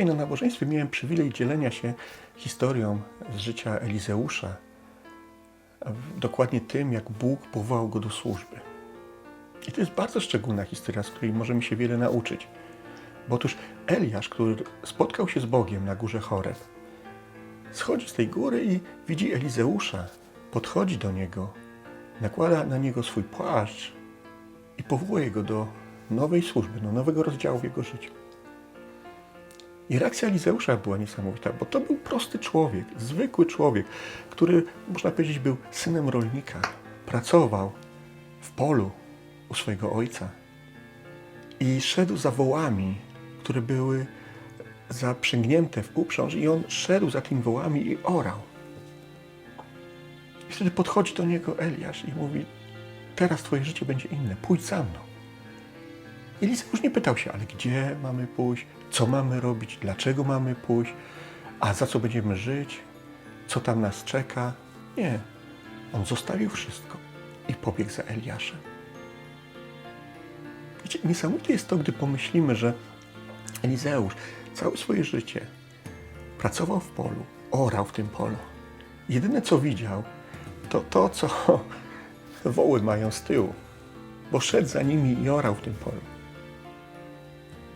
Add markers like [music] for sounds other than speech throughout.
Dzisiaj na nabożeństwie miałem przywilej dzielenia się historią z życia Elizeusza, dokładnie tym, jak Bóg powołał go do służby. I to jest bardzo szczególna historia, z której możemy się wiele nauczyć. Bo otóż Eliasz, który spotkał się z Bogiem na górze Choreb, schodzi z tej góry i widzi Elizeusza, podchodzi do niego, nakłada na niego swój płaszcz i powołuje go do nowej służby, do nowego rozdziału w jego życiu. I reakcja Elizeusza była niesamowita, bo to był prosty człowiek, zwykły człowiek, który, można powiedzieć, był synem rolnika. Pracował w polu u swojego ojca i szedł za wołami, które były zaprzęgnięte w uprząż i on szedł za tymi wołami i orał. I wtedy podchodzi do niego Eliasz i mówi, teraz twoje życie będzie inne, pójdź za mną. Elizeusz nie pytał się, ale gdzie mamy pójść, co mamy robić, dlaczego mamy pójść, a za co będziemy żyć, co tam nas czeka. Nie. On zostawił wszystko i pobiegł za Eliaszem. Wiecie, niesamowite jest to, gdy pomyślimy, że Elizeusz całe swoje życie pracował w polu, orał w tym polu. Jedyne co widział, to to, co [laughs] woły mają z tyłu, bo szedł za nimi i orał w tym polu.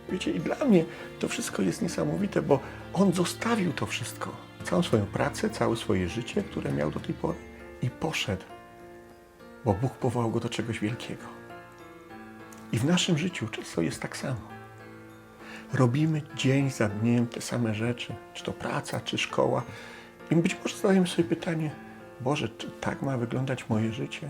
Wiecie, i dla mnie to wszystko jest niesamowite, bo on zostawił to wszystko, całą swoją pracę, całe swoje życie, które miał do tej pory i poszedł, bo Bóg powołał go do czegoś wielkiego. I w naszym życiu często jest tak samo. Robimy dzień za dniem te same rzeczy, czy to praca, czy szkoła, i być może zadajemy sobie pytanie, Boże, czy tak ma wyglądać moje życie?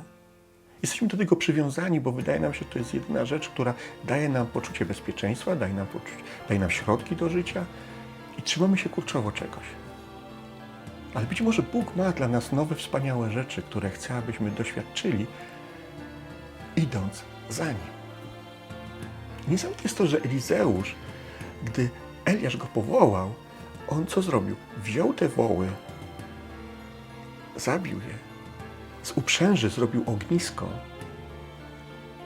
Jesteśmy do tego przywiązani, bo wydaje nam się, że to jest jedyna rzecz, która daje nam poczucie bezpieczeństwa, daje nam, poczucie, daje nam środki do życia i trzymamy się kurczowo czegoś. Ale być może Bóg ma dla nas nowe, wspaniałe rzeczy, które chce, abyśmy doświadczyli, idąc za Nim. Niesamowite jest to, że Elizeusz, gdy Eliasz go powołał, on co zrobił? Wziął te woły, zabił je, z uprzęży zrobił ognisko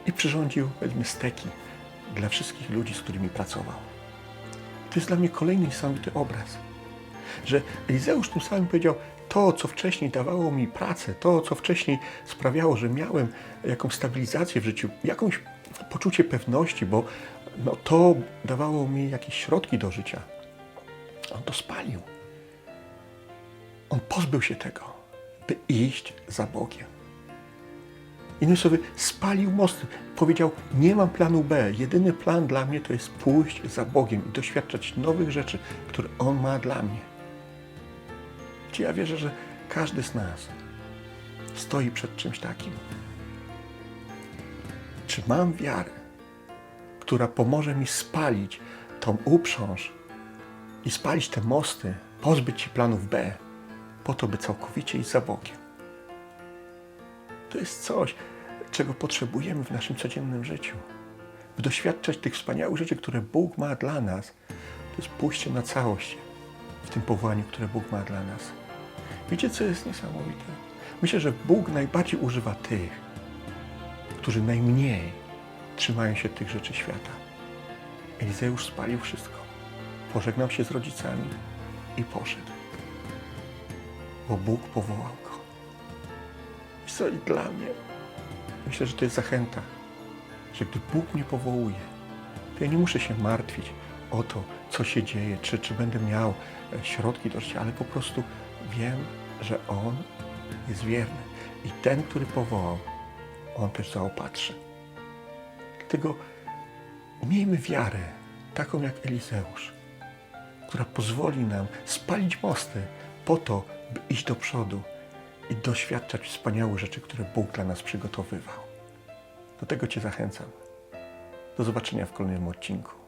i przyrządził, powiedzmy, steki dla wszystkich ludzi, z którymi pracował. To jest dla mnie kolejny niesamowity obraz, że Elizeusz tym samym powiedział, to, co wcześniej dawało mi pracę, to, co wcześniej sprawiało, że miałem jakąś stabilizację w życiu, jakąś poczucie pewności, bo no, to dawało mi jakieś środki do życia. On to spalił. On pozbył się tego, by iść za Bogiem. Innymi słowy, spalił mosty. Powiedział, nie mam planu B. Jedyny plan dla mnie to jest pójść za Bogiem i doświadczać nowych rzeczy, które On ma dla mnie. Gdzie ja wierzę, że każdy z nas stoi przed czymś takim. Czy mam wiarę, która pomoże mi spalić tą uprząż i spalić te mosty, pozbyć się planów B, po to, by całkowicie iść za Bogiem. To jest coś, czego potrzebujemy w naszym codziennym życiu. By doświadczać tych wspaniałych rzeczy, które Bóg ma dla nas, to jest pójście na całość w tym powołaniu, które Bóg ma dla nas. Wiecie, co jest niesamowite? Myślę, że Bóg najbardziej używa tych, którzy najmniej trzymają się tych rzeczy świata. Elizeusz spalił wszystko. Pożegnał się z rodzicami i poszedł. Bo Bóg powołał go. I co i dla mnie? Myślę, że to jest zachęta, że gdy Bóg mnie powołuje, to ja nie muszę się martwić o to, co się dzieje, czy, czy będę miał e, środki do życia, ale po prostu wiem, że On jest wierny. I ten, który powołał, On też zaopatrzy. Dlatego miejmy wiarę, taką jak Elizeusz, która pozwoli nam spalić mosty po to, by iść do przodu i doświadczać wspaniałych rzeczy, które Bóg dla nas przygotowywał. Do tego Cię zachęcam. Do zobaczenia w kolejnym odcinku.